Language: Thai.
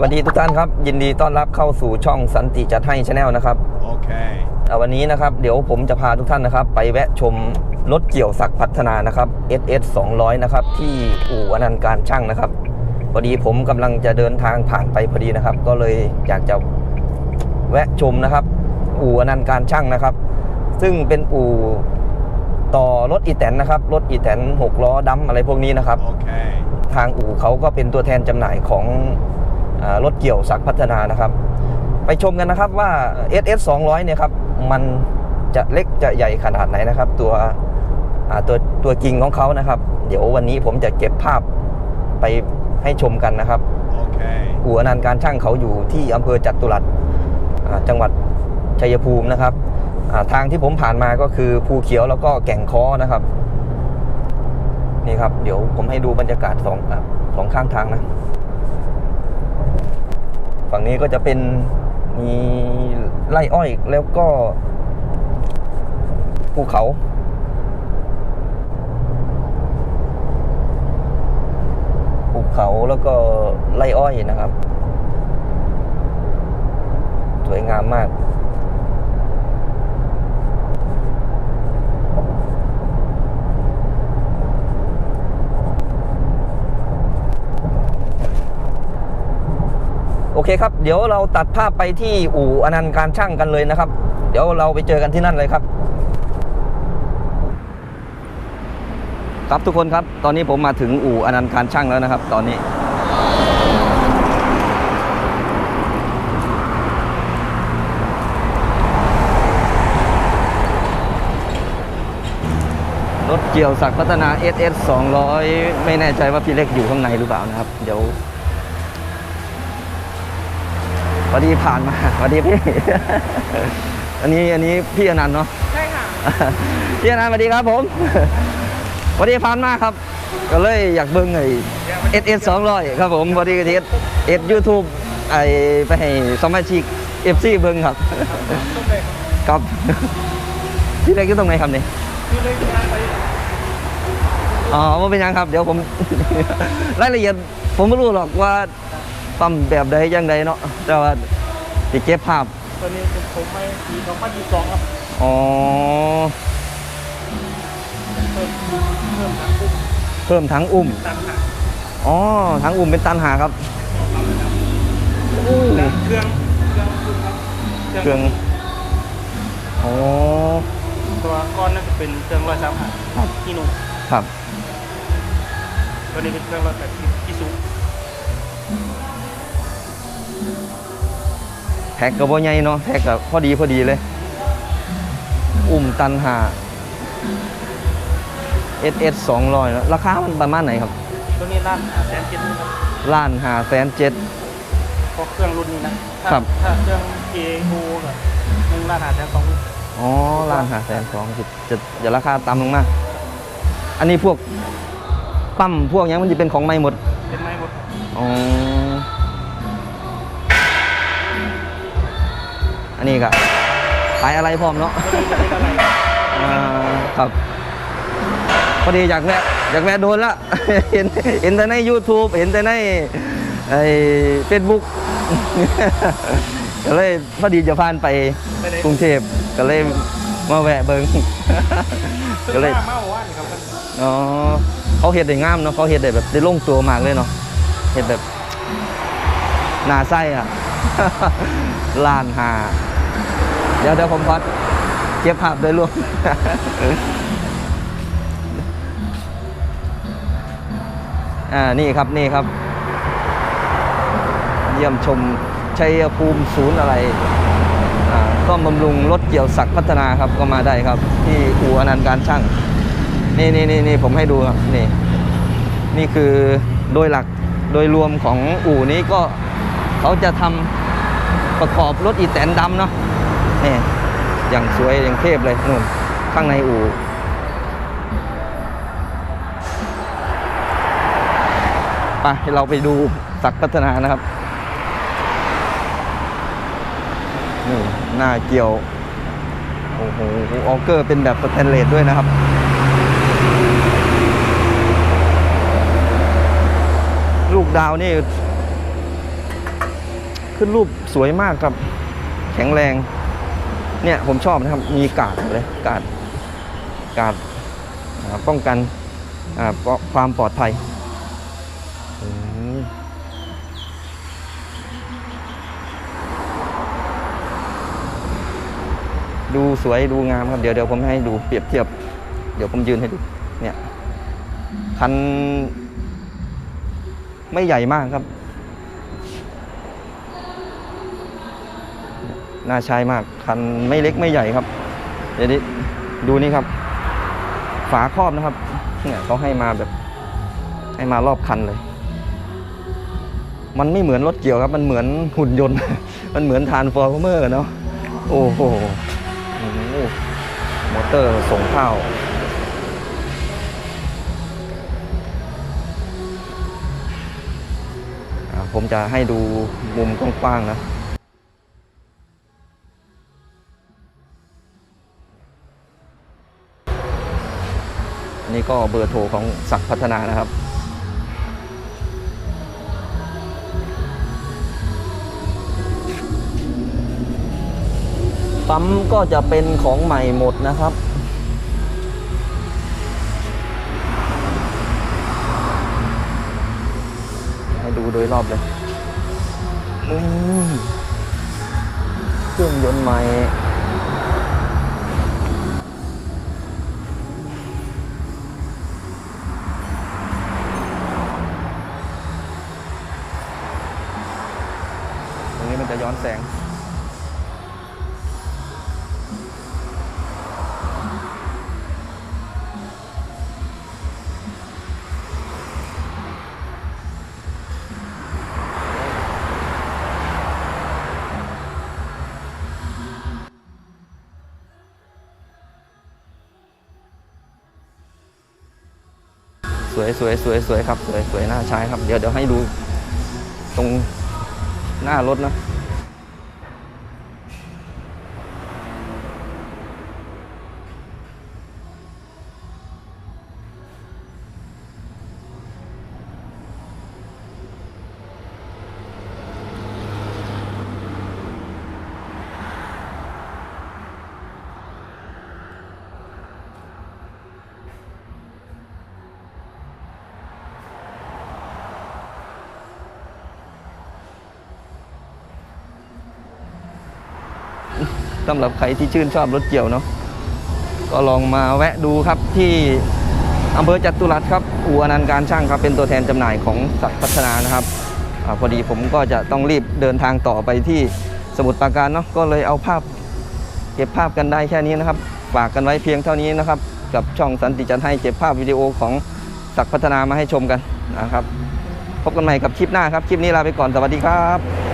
วัสดีทุกท่านครับ ยินดีต้อนรับเข้าสู่ช่องสันติจัดให้ชาแนลนะครับ Okay. อ่าวันนี้นะครับเดี๋ยวผมจะพาทุกท่านนะครับ ไปแวะชมรถเกี่ยวศักดิ์พัฒนานะครับ SS 200 นะครับ ที่อู่อนันต์การช่างนะครับพอดีผมกำลังจะเดินทางผ่านไปพอดีนะครับ ก็เลยอยากจะแวะชมนะครับ อู่อนันต์การช่างนะครับ ซึ่งเป็นอู่ต่อรถอีแตนนะครับรถอีแตนหกล้อดัมอะไรพวกนี้นะครับ Okay. ทางอู่เขาก็เป็นตัวแทนจำหน่ายของอา รถเกี่ยวสักดิ์พัฒนานะครับ ไปชมกันนะครับว่า SS 200เนี่ยครับมันจะเล็กจะใหญ่ขนาดไหนนะครับ ตัวอ่าตัวตัวจริงของเขานะครับ เดี๋ยววันนี้ผมจะเก็บภาพไปให้ชมกันนะครับ Okay. อู่อนันต์การช่างเขาอยู่ที่อำเภอจัตุรัสอ่าจังหวัดชัยภูมินะครับอ่าทางที่ผมผ่านมาก็คือภูเขียวแล้วก็แก่งค้อนะครับ นี่ครับ เดี๋ยวผมให้ดูบรรยากาศสองอะสองข้างทางนะ ฝั่งนี้ก็จะเป็นมีไร่อ้อยแล้วก็ภูเขา ภูเขาแล้วก็ไร่อ้อยนะครับ สวยงามมาก โอเคครับ เดี๋ยวเราตัดภาพไปที่อู่อนันต์การช่างกันเลยนะครับ เดี๋ยวเราไปเจอกันที่นั่นเลยครับ ครับทุกคนครับ ตอนนี้ผมมาถึงอู่อนันต์การช่างแล้วนะครับ ตอนนี้รถเกี่ยวศักดิ์พัฒนา SS 200 ไม่แน่ใจว่าพี่เล็กอยู่ข้างในหรือเปล่านะครับ เดี๋ยวพ อดีผ่านมาพอดีพี่ อันนี้อันนี้พี่อนันต์เนาะใช่ค่ะพี่อนันต์สวัสดีครับผมพอดีผ่านมาครับ ก็เลยอยากเบิ้งไอ้ SS 200ครับผมพอดีเอสเอสยูทูบไอ้ไปให้สมาชิก FC เบิ้งครับต้องเลยครับครับพี่เล็กอยู่ตรงไหนครับนี่คือเลยงานไปอ๋อไม่เป็นหยังครับ เดี๋ยวผมรายละเอียดผมไม่รู้หรอกว่า ปั๊มแบบใดยังใดเนาะแต่ว่าติเก็บภาพตอนนี้ผมไปปี2022ครับอ๋อเพิ่มเพิ่มทั้งกุ้งเพิ่มทั้งอุ้มตันหาอ๋อทั้งอุ้มเป็นตันหาครับอู้และเครื่องเครื่องกุ้งครับเครื่องอ๋อตัวก้อนนั่นจะเป็นเครื่องร้อยสามหาครับที่นุ่ครับตัวนี้เป็นเครื่องร้อยแปดสิบที่สูง แพ็กกับว่าใหญ่เนาะแพ็กกับพอดีพอดีเลย อุ้มตันหา SS 200แล้วราคามันประมาณไหนครับ ตัวนี้ล้านแสนเจ็ดครับล้านหาแสนเจ็ดเพราะเครื่องรุ่นนี้นะถ้าครับ ถ้าเครื่อง A O กับหนึ่งล้านหาแสนสองอ๋อล้านหาแสนสองจะจะจะราคาต่ำลงมาก อันนี้พวก ปั๊มพวกหยังมันจะเป็นของใหม่หมด เป็นไม้หมดอ๋อ นนี้ก็ขายอะไรพร้อมเนาะอ่าครับพอดีอยากแวะอยากแวะโดนละเห็นเห็นแต่ใน YouTube เห็นแต่ในไอ้เฟซบุ๊กก็เลยพอดีจะผ่านไปกรุงเทพก็เลยมาแวะเบิงก็เลยเมาว่านครับมันอ๋อเขาเห็ดได้งามเนาะเขาเห็ดได้แบบได้ลงตัวมากเลยเนาะเห็ดแบบหนาไส้อะลานหา เดี๋ยวเดี๋ยวผมพัดเก็บภาพโดยรวมอ่านี่ครับนี่ครับ เยี่ยมชมชัยภูมิศูนย์อะไรอ่าซ่อมบำรุงรถเกี่ยวศักพัฒนาครับก็มาได้ครับ ที่อู่อนันต์การช่าง นี่นี่นี่นี่ผมให้ดูครับนี่นี่คือโดยหลักโดยรวมของอู่นี้ก็เขาจะทำประกอบรถอีแตนดำเนาะ นี่อย่างสวยอย่างเทพเลยนู่นข้างในอู่ไปเราไปดูศักดิ์พัฒนานะครับนี่หน้าเกี่ยว โอ้โหออเกอร์เป็นแบบสแตนเลสด้วยนะครับลูกดาวนี่ ขึ้นรูปสวยมากครับ แข็งแรง เนี่ยผมชอบนะครับมีกาดเลยกาดกาดป้องกันความปลอดภัยดูสวยดูงามครับเดี๋ยวเดี๋ยวผมให้ดูเปรียบเทียบ เดี๋ยวผมยืนให้ดูเนี่ยคันไม่ใหญ่มากครับ น่าใช้มาก คันไม่เล็กไม่ใหญ่ครับ เดี๋ยวนี้ดูนี่ครับ ฝาครอบนะครับ เนี่ยเขาให้มาแบบ ให้มารอบคันเลย มันไม่เหมือนรถเกี่ยวครับ มันเหมือนหุ่นยนต์ มันเหมือนทานฟอร์เมอร์เนาะ โอ้โหโอ้มอเตอร์ส่งข้าวอ่าผมจะให้ดูมุมกว้างๆนะ นนี้ก็เบอร์โทรของศักพัฒนานะครับปั๊มก็จะเป็นของใหม่หมดนะครับ ให้ดูโดยรอบเลยอืมเครื่องยนต์ใหม่ วยสวยสวยสวยครับสวยสวยน่าใช้ครับ เดี๋ยวเดี๋ยวให้ดูตรงหน้ารถนะ สำหรับใครที่ชื่นชอบรถเกี่ยวเนาะก็ลองมาแวะดูครับที่อำเภอจตุรัสครับอู่อนันต์การช่างครับเป็นตัวแทนจำหน่ายของสักดิ์พัฒนานะครับอพอดีผมก็จะต้องรีบเดินทางต่อไปที่สมุทรปราการเนาะก็เลยเอาภาพเก็บภาพกันได้แค่นี้นะครับฝากกันไว้เพียงเท่านี้นะครับ กับช่องสันติจันให้เก็บภาพวิดีโอของสักดิ์พัฒนามาให้ชมกันนะครับ พบกันใหม่กับคลิปหน้าครับ คลิปนี้ลาไปก่อนสวัสดีครับ